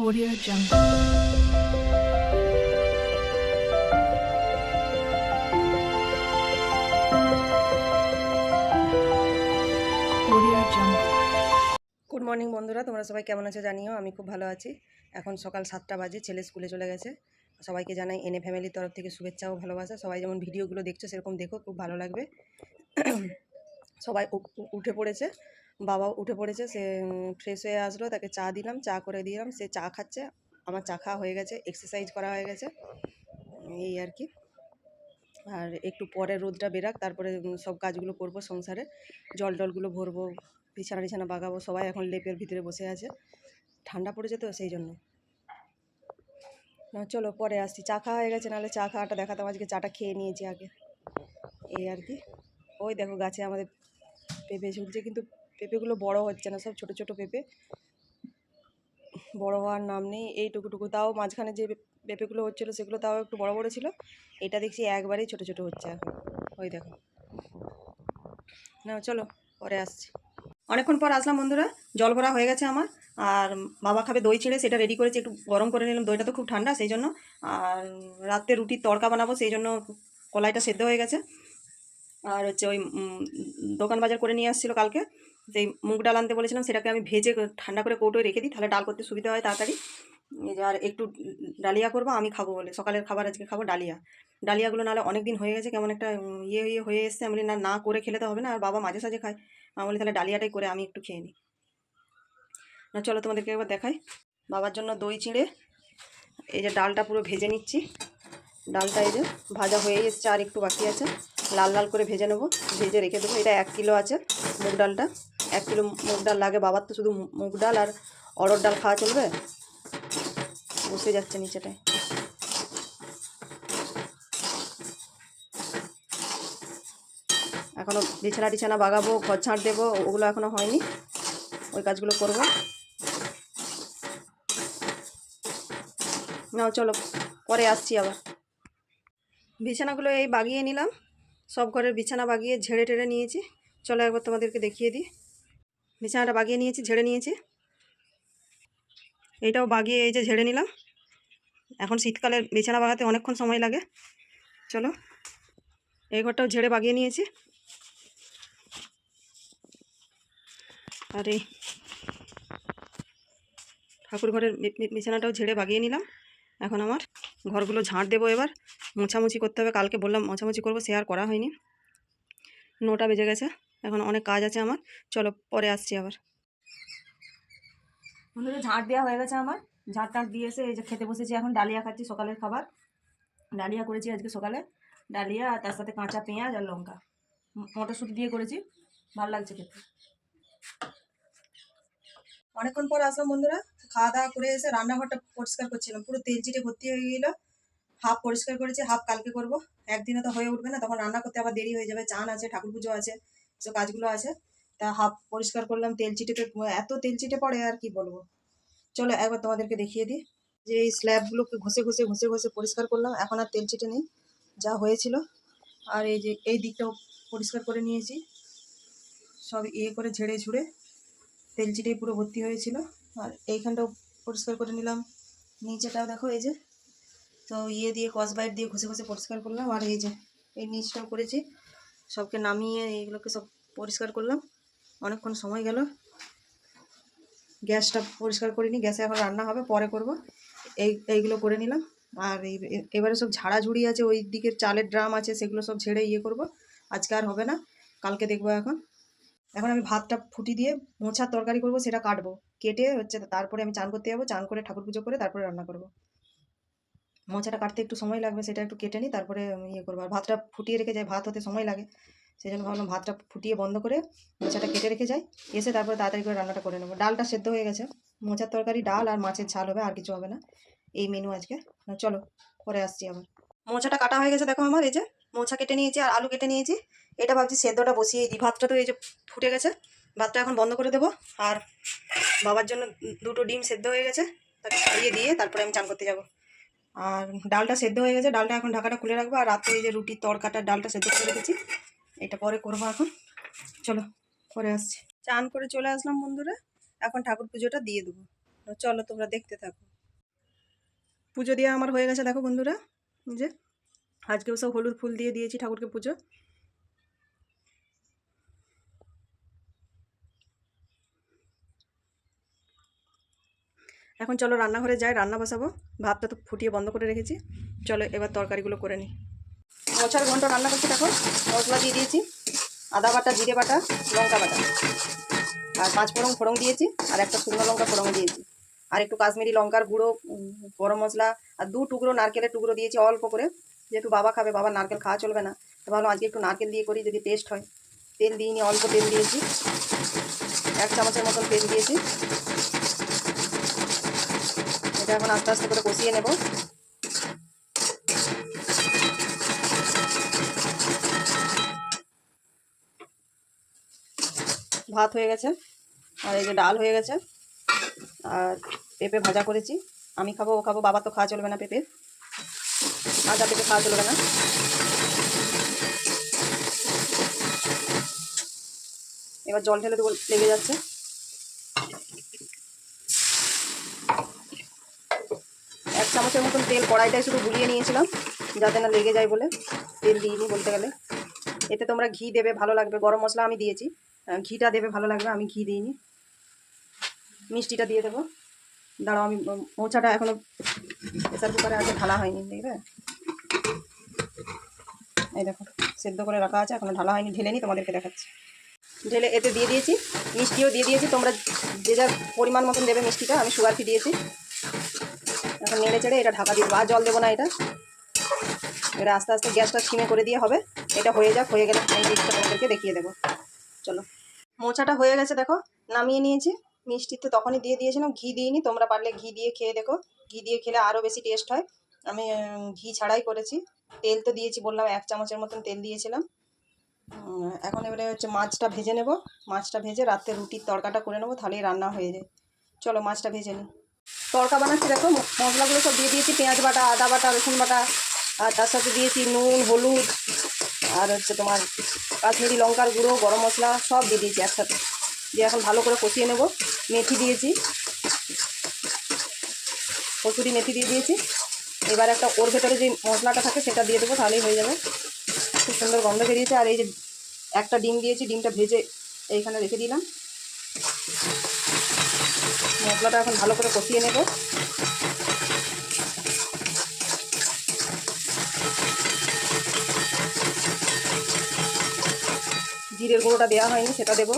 Audio Jungle. Good morning বন্ধুরা। তোমরা সবাই কেমন আছো জানিও? আমি খুব ভালো আছি। এখন সকাল সাতটা বাজে, ছেলে স্কুলে চলে গেছে। সবাইকে জানাই এনে ফ্যামিলির তরফ থেকে শুভেচ্ছা ও ভালোবাসা। সবাই যেমন ভিডিওগুলো দেখছ, সেরকম দেখো, খুব ভালো লাগবে। সবাই উঠে পড়েছে। বাবাও উঠে পড়েছে, সে ফ্রেশ হয়ে আসলো, তাকে চা দিলাম, চা করে দিলাম, সে চা খাচ্ছে, আমার চা খাওয়া হয়ে গেছে এক্সারসাইজ করা হয়ে গেছে, এই আর কি। আর একটু পরে রোদটা বেরাক, তারপরে সব কাজগুলো করব সংসারে, জল টলগুলো ভরবো, বিছানা বিছানা বাগাবো, সবাই এখন লেপের ভিতরে বসে আছে, ঠান্ডা পড়েছে তো সেই জন্য। না চলো পরে আসছি, চা খাওয়া হয়ে গেছে, নাহলে চা খাওয়াটা দেখাতাম, আজকে চাটা খেয়ে নিয়েছি আগে। এই আর কি। ওই দেখো গাছে আমাদের পেঁপে ঝুলছে, কিন্তু পেঁপেগুলো বড় হচ্ছে না, সব ছোট ছোট পেঁপে। বড় হওয়ার নাম নেই, এইটুকুটুকু। তাও মাঝখানে যে পেঁপেগুলো হচ্ছিল, সেগুলো তাও একটু বড় বড় ছিল। এটা দেখছি একবারেই ছোট ছোট হচ্ছে এখন। ওই দেখো। না চলো, পরে আসছি। অনেকক্ষণ পর আসলাম বন্ধুরা, জল ভরা হয়ে গেছে আমার। আর বাবা খাবে দই ছিঁড়ে, সেটা রেডি করেছি, একটু গরম করে নিলাম। দইটা তো খুব ঠান্ডা, সেই জন্য। আর রাতে রুটির তড়কা বানাবো, সেই জন্য কলাইটা সেদ্ধ হয়ে গেছে। আর হচ্ছে ওই দোকান বাজার করে নিয়ে আসছিল কালকে। সেই মুগ ডাল আনতে বলেছিলাম, সেটাকে আমি ভেজে ঠান্ডা করে কৌটোয় রেখে দিই, তাহলে ডাল করতে সুবিধা হয় তাড়াতাড়ি। যে আর একটু ডালিয়া করব, আমি খাব বলে। সকালের খাবার আজকে খাব ডালিয়া। ডালিয়াগুলো নাহলে অনেক দিন হয়ে গেছে, কেমন একটা ইয়ে ইয়ে হয়ে এসছে। আমি না না করে খেলে তো হবে না, আর বাবা মাঝে সাঝে খায়। আমি বলি, তাহলে ডালিয়াটাই করে আমি একটু খেয়ে নিই। না, চলো তোমাদেরকে একবার দেখাই। বাবার জন্য দই চিঁড়ে, এই যে ডালটা পুরো ভেজে নিচ্ছি। ডালটা এই যে ভাজা হয়ে এসছে, আর একটু বাকি আছে। লাল লাল করে ভেজে নেব, ভেজে রেখে দেবো। এটা এক কিলো আছে মুগ ডালটা। এক কিলো মুগ ডাল লাগে, বাবার তো শুধু মুগ ডাল আর অরড় ডাল খাওয়া চলবে? বসে যাচ্ছে নিচেটায়। এখনও বিছানা টিছানা বাগাবো, ঘর ঝাঁট দেবো, ওগুলো এখনও হয়নি। ওই কাজগুলো করব। নাও, চলো, পরে আসছি আবার। বিছানাগুলো এই বাগিয়ে নিলাম। সব ঘরের বিছানা বাগিয়ে ঝেড়ে টেড়ে নিয়েছি। চলো একবার তোমাদেরকে দেখিয়ে দিই। বিছানাটা বাগিয়ে নিয়েছি, ঝেড়ে নিয়েছি। এইটাও বাগিয়ে এই যে ঝেড়ে নিলাম। এখন শীতকালে বিছানা বাগাতে অনেকক্ষণ সময় লাগে। চলো, এই ঘরটাও ঝেড়ে বাগিয়ে নিয়েছি। আর এই ঠাকুর ঘরের বিছানাটাও ঝেড়ে বাগিয়ে নিলাম। এখন আমার ঘরগুলো ঝাঁট দেবো এবার। মোছামুছি করতে হবে, কালকে বললাম মোছামুছি করব, সে আর করা হয়নি। নটা বেজে গেছে। এখন অনেক কাজ আছে আমার। চলো, পরে আসছি আবার। বন্ধুরা ঝাঁট দেওয়া হয়ে গেছে আমার। ঝাঁট টাট এসে এই যে খেতে বসেছি, এখন ডালিয়া খাচ্ছি সকালের খাবার। ডালিয়া করেছি আজকে সকালে। ডালিয়া, আর তার সাথে কাঁচা পেঁয়াজ আর লঙ্কা। মটরশুঁটি দিয়ে করেছি। ভালো লাগছে খেতে। অনেকক্ষণ পর আসলাম বন্ধুরা। খাওয়া দাওয়া করে এসে রান্নাঘরটা পরিষ্কার করছিলাম। পুরো তেল চিটে ভর্তি হয়ে গেল। হাফ পরিষ্কার করেছি, হাফ কালকে করব। একদিনে তো হয়ে উঠবে না, তখন রান্না করতে আবার দেরি হয়ে যাবে। চান আছে, ঠাকুর পুজো আছে। সব কাজগুলো আছে, তা হাফ পরিষ্কার করলাম, তেল চিটেতে এত তেল চিটে পড়ে, আর কি বলব? চলো একবার তোমাদেরকে দেখিয়ে দিই, যে এই স্ল্যাবগুলোকে ঘষে ঘষে ঘষে ঘষে পরিষ্কার করলাম, এখন আর তেল চিটে নেই, যা হয়েছিল। আর এই যে, এই দিকটাও পরিষ্কার করে নিয়েছি, সব ইয়ে করে ঝেড়ে ঝুড়ে, তেল চিটেই পুরো ভর্তি হয়েছিল। আর এইখানটাও পরিষ্কার করে নিলাম, নিচেটাও দেখো, এই যে, তো ইয়ে দিয়ে কসবাইট দিয়ে ঘষে ঘষে পরিষ্কার করলাম, আর এই যে, এই নিচটাও করেছি। সবকে নামিয়ে এইগুলোকে সব পরিষ্কার করলাম। অনেকক্ষণ সময় গেল। গ্যাসটা পরিষ্কার করিনি, গ্যাসে এখন রান্না হবে, পরে করব। এই, এইগুলো করে নিলাম। আর এবারে সব ঝাড়াঝুড়ি আছে, ওই দিকের চালের ড্রাম আছে, সেগুলো সব ঝেড়ে ইয়ে করব। আজকে আর হবে না, কালকে দেখব এখন। এখন আমি ভাতটা ফুটি দিয়ে মোছার তরকারি করব, সেটা কাটবো। কেটে হচ্ছে, তারপরে আমি চান করতে যাব, চান করে ঠাকুর পুজো করে তারপরে রান্না করব। মোচাটা কাটতে একটু সময় লাগবে, সেটা একটু কেটে নিই, তারপরে ইয়ে করব। আর ভাতটা ফুটিয়ে রেখে যাই, ভাত হতে সময় লাগে সেই জন্য ভাবলাম ভাতটা ফুটিয়ে বন্ধ করে মোচাটা কেটে রেখে যাই, এসে তারপরে তাড়াতাড়ি করে রান্নাটা করে নেব। ডালটা সেদ্ধ হয়ে গেছে, মোচার তরকারি, ডাল আর মাছের ঝাল হবে, আর কিছু হবে না। এই মেনু আজকে। চলো, পরে আসছি আবার। মোচাটা কাটা হয়ে গেছে, দেখো আমার, এই যে মোচা কেটে নিয়েছি আর আলু কেটে নিয়েছি। এটা ভাবছি সেদ্ধটা বসিয়ে দিই। ভাতটা তো এই যে ফুটে গেছে, ভাতটা এখন বন্ধ করে দেবো। আর বাবার জন্য দুটো ডিম সেদ্ধ হয়ে গেছে, তাকে খাইয়ে দিয়ে তারপরে আমি চান করতে যাব। আর ডালটা সেদ্ধ হয়ে গেছে, ডালটা এখন ঢাকাটা খুলে রাখব। আর রাতে এই যে রুটির তরকাটা ডালটা সেদ্ধ করে রেখেছি, এটা পরে করব এখন। চলো, পরে আসছি। চান করে চলে আসলাম বন্ধুরা, এখন ঠাকুর পুজোটা দিয়ে দেবো। চলো, তোমরা দেখতে থাকো। পুজো দিয়ে আমার হয়ে গেছে, দেখো বন্ধুরা যে। আজকেও সব হলুদ ফুল দিয়ে দিয়েছি ঠাকুরকে পুজো। এখন চলো রান্নাঘরে যাই, রান্না বসাবো। ভাতটা তো ফুটিয়ে বন্ধ করে রেখেছি। চলো এবার তরকারিগুলো করে নিই। মোছার ঘণ্টা রান্না করছি দেখো। মশলা দিয়ে দিয়েছি। আদা বাটা, জিরে বাটা, লঙ্কা বাটা। আর পাঁচ ফোড়ন ফোড়ন দিয়েছি আর একটা শুকনো লঙ্কা ফোড়ন দিয়েছি। আর একটু কাশ্মীরি লঙ্কার গুঁড়ো গরম মশলা আর দু টুকরো নারকেলের টুকরো দিয়েছি অল্প করে। যেহেতু বাবা খাবে, বাবা নারকেল খাওয়া চলবে না। তো ভাবলাম আজকে একটু নারকেল দিয়ে করি, যদি টেস্ট হয়। তেল দিইনি, অল্প তেল দিয়েছি। এক চামচের মতন তেল দিয়েছি। এটা এখন আস্তে আস্তে করে কষিয়ে নেব। ভাত হয়ে গেছে, আর এই যে ডাল হয়ে গেছে, আর পেঁপে ভাজা করেছি। আমি খাব, ও খাব, বাবা তো খাওয়া চলবে না পেঁপে। ভাজা পেঁপে খাওয়া চলবে না। এবার জল ঢেলে দেবো, লেগে যাচ্ছে এক চামচের মতন তেল কড়াইটায় শুধু গুলিয়ে নিয়েছিলাম, যাতে না লেগে যায় বলে তেল দিইনি বলতে গেলে। এতে তোমরা ঘি দেবে, ভালো লাগবে। গরম মশলা আমি দিয়েছি। ঘিটা দেবে, ভালো লাগবে, আমি ঘি দিইনি। মিষ্টিটা দিয়ে দেবো। দাঁড়াও, আমি মোচাটা এখনও প্রেসার কুকারে আছে, ঢালা হয়নি, দেখবে? এই দেখো, সেদ্ধ করে রাখা আছে এখনও ঢালা হয়নি, ঢেলে নি, তোমাদেরকে দেখাচ্ছি। ঢেলে এতে দিয়ে দিয়েছি, মিষ্টিও দিয়ে দিয়েছি, তোমরা যে যার পরিমাণ মতন দেবে মিষ্টিটা, আমি সুগার ফি দিয়েছি। এখন নেড়ে চেড়ে এটা ঢাকা দিয়ে আর জল দেবো না এটা। এটা আস্তে আস্তে গ্যাসটা সিমে করে দিয়ে হবে। এটা হয়ে যাক, হয়ে গেলে আমি দিকটা তোমাদেরকে দেখিয়ে দেবো। চলো। মোচাটা হয়ে গেছে, দেখো। নামিয়ে নিয়েছি। মিষ্টি তো তখনই দিয়ে দিয়েছিলাম। ঘি দিইনি, তোমরা পারলে ঘি দিয়ে খেয়ে দেখো। ঘি দিয়ে খেলে আরও বেশি টেস্ট হয়। আমি ঘি ছাড়াই করেছি। তেল তো দিয়েছি, বললাম এক চামচের মতন তেল দিয়েছিলাম। এখন এবারে হচ্ছে মাছটা ভেজে নেব। মাছটা ভেজে রাত্রে রুটির তড়কাটা করে নেব, তাহলেই রান্না হয়ে যায়। চলো, মাছটা ভেজে নিই। তড়কা বানাচ্ছি, দেখো। মশলাগুলো সব দিয়ে দিয়েছি, পেঁয়াজ বাটা, আদা বাটা, রসুন বাটা, আর তার সাথে দিয়েছি নুন, হলুদ, আর হচ্ছে তোমার কাশ্মীরি লঙ্কার গুঁড়ো, গরম মশলা, সব দিয়ে দিয়েছি একসাথে। দিয়ে এখন ভালো করে কষিয়ে নেব। মেথি দিয়েছি। কসুরি মেথি দিয়ে দিয়েছি। এবার একটা ওর ভেতরে যে মশলাটা থাকে, সেটা দিয়ে দেবো, তাহলেই হয়ে যাবে। খুব সুন্দর গন্ধ বেরিয়েছে। আর এই যে একটা ডিম দিয়েছি, ডিমটা ভেজে এইখানে রেখে দিলাম। মশলাটা এখন ভালো করে কষিয়ে নেব। জিরের গুঁড়োটা দেওয়া হয়নি, সেটা দেবো।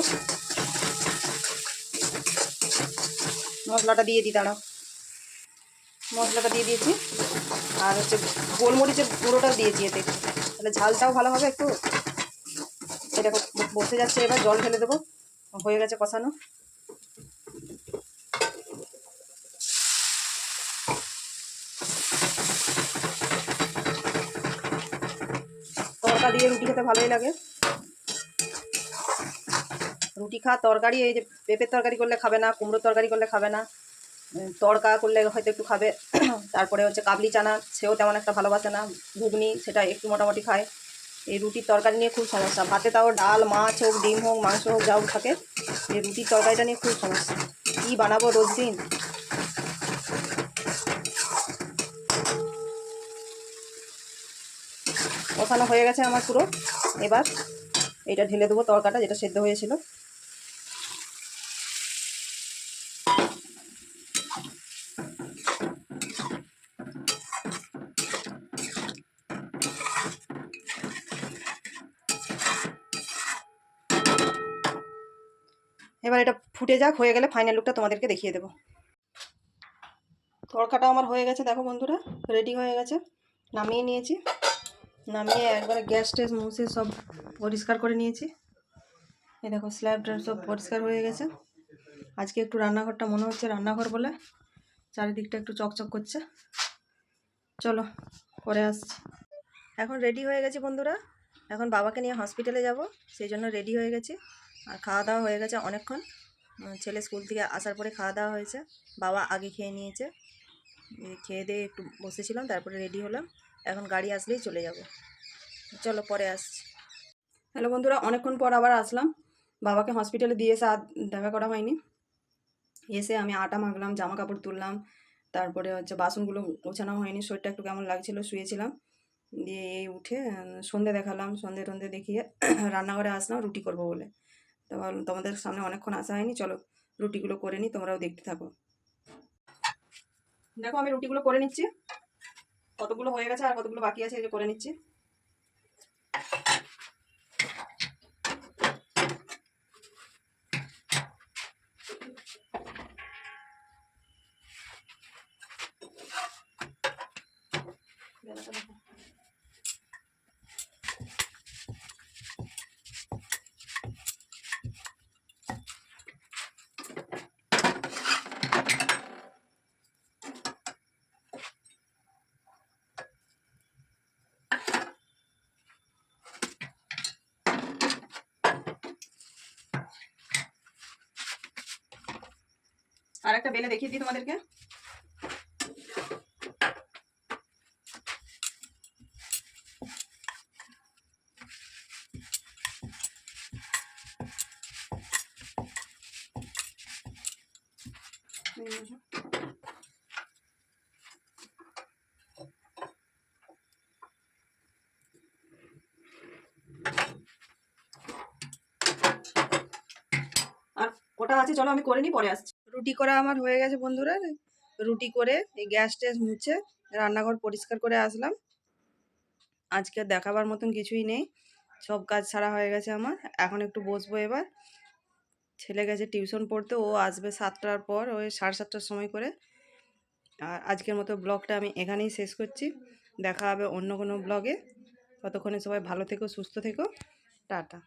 মশলাটা দিয়ে দিই দাঁড়াও। মশলাটা দিয়ে দিয়েছি। আর হচ্ছে গোলমরিচের গুঁড়োটাও দিয়েছি এতে। তাহলে ঝালটাও ভালো হবে একটু। এটা বসে যাচ্ছে এবার, জল ঢেলে দেবো। হয়ে গেছে কষানো। তরকা দিয়ে রুটি খেতে ভালোই লাগে। রুটি খা তরকারি, এই যে পেঁপের তরকারি করলে খাবে না, কুমড়োর তরকারি করলে খাবে না তড়কা করলে হয়তো একটু খাবে। তারপরে হচ্ছে কাবলি চানা, সেও তেমন একটা ভালোবাসে না, ঘুগনি সেটা একটু মোটামুটি খায়। এই রুটির তরকারি নিয়ে খুব সমস্যা। ভাতে তাও ডাল, মাছ হোক, ডিম হোক, মাংস হোক যাও থাকে, এই রুটির তরকারিটা নিয়ে খুব সমস্যা। কী বানাবো রোজ দিন? কষানো হয়ে গেছে আমার পুরো। এবার এটা ঢেলে দেবো তরকাটা, যেটা সেদ্ধ হয়েছিল। এবার এটা ফুটে যাক, হয়ে গেলে ফাইনাল লুকটা তোমাদেরকে দেখিয়ে দেবো। তড়কাটা আমার হয়ে গেছে, দেখো বন্ধুরা রেডি হয়ে গেছে, নামিয়ে নিয়েছি। নামিয়ে একবারে গ্যাস ট্যাস মুছে সব পরিষ্কার করে নিয়েছি। এই দেখো স্ল্যাব ট্যাব সব পরিষ্কার হয়ে গেছে। আজকে একটু রান্নাঘরটা মনে হচ্ছে রান্নাঘর বলে, চারিদিকটা একটু চকচক করছে। চলো, পরে আসছি। এখন রেডি হয়ে গেছি বন্ধুরা। এখন বাবাকে নিয়ে হসপিটালে যাব, সেই জন্য রেডি হয়ে গেছি। আর খাওয়া দাওয়া হয়ে গেছে অনেকক্ষণ। ছেলে স্কুল থেকে আসার পরে খাওয়া দাওয়া হয়েছে। বাবা আগে খেয়ে নিয়েছে। খেয়ে দিয়ে একটু বসেছিলাম, তারপরে রেডি হলাম। এখন গাড়ি আসলেই চলে যাব। চলো পরে আসছি। হ্যালো বন্ধুরা, অনেকক্ষণ পর আবার আসলাম। বাবাকে হসপিটালে দিয়ে এসে দেখা করা হয়নি। এসে আমি আটা মাখলাম জামা কাপড় তুললাম, তারপরে হচ্ছে বাসনগুলো গোছানো হয়নি, শরীরটা একটু কেমন লাগছিল শুয়েছিলাম। দিয়ে এই উঠে সন্ধে দেখালাম, সন্ধে টন্ধে দেখিয়ে রান্নাঘরে আসলাম, রুটি করব বলে। তো তোমাদের সামনে অনেকক্ষণ আসা হয়নি, চলো রুটিগুলো করে নিই, তোমরাও দেখতে থাকো। দেখো আমি রুটিগুলো করে নিচ্ছি। কতগুলো হয়ে গেছে আর কতগুলো বাকি আছে এই যে করে নিচ্ছি বেলাটা দেখো। আর একটা বেলে দেখিয়ে দিই তোমাদেরকে এই দেখো। আর ওটা আছে? চলো, আমি করে নিই, পরে আসছি। রুটি করা আমার হয়ে গেছে বন্ধুরা। রুটি করে এই গ্যাস ট্যাস মুছে রান্নাঘর পরিষ্কার করে আসলাম। আজকে দেখাবার মতন কিছুই নেই। সব কাজ ছাড়া হয়ে গেছে আমার। এখন একটু বসবো এবার। ছেলে গেছে টিউশন পড়তে, ও আসবে সাতটার পর, ওই সাড়ে সাতটার সময় করে। আর আজকের মতো ব্লগটা আমি এখানেই শেষ করছি। দেখা হবে অন্য কোনো ব্লগে। ততক্ষণে সবাই ভালো থেকো, সুস্থ থেকো। টাটা।